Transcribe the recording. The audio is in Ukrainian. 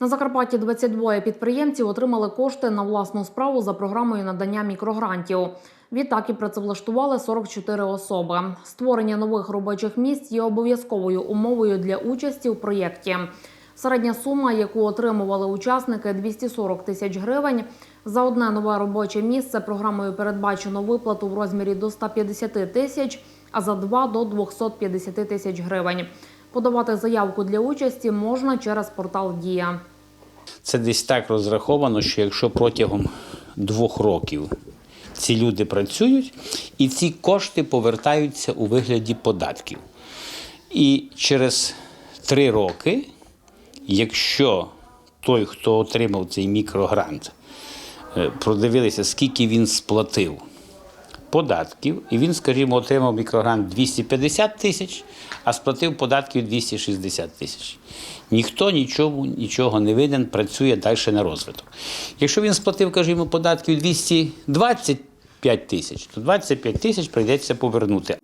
На Закарпатті 22 підприємців отримали кошти на власну справу за програмою надання мікрогрантів. Відтак і працевлаштували 44 особи. Створення нових робочих місць є обов'язковою умовою для участі у проєкті. Середня сума, яку отримували учасники, 240 тисяч гривень. За одне нове робоче місце програмою передбачено виплату в розмірі до 150 тисяч, а за два до 250 тисяч гривень. Подавати заявку для участі можна через портал Дія. Це десь так розраховано, що якщо протягом двох років ці люди працюють, і ці кошти повертаються у вигляді податків. І через три роки, якщо той, хто отримав цей мікрогрант, е, продивилися, скільки він сплатив податків, і він, скажімо, отримав мікрогрант 250 тисяч, а сплатив податків 260 тисяч. Ніхто нічому нічого не винен, працює далі на розвиток. Якщо він сплатив, кажімо, податків 225 тисяч, то 25 тисяч прийдеться повернути.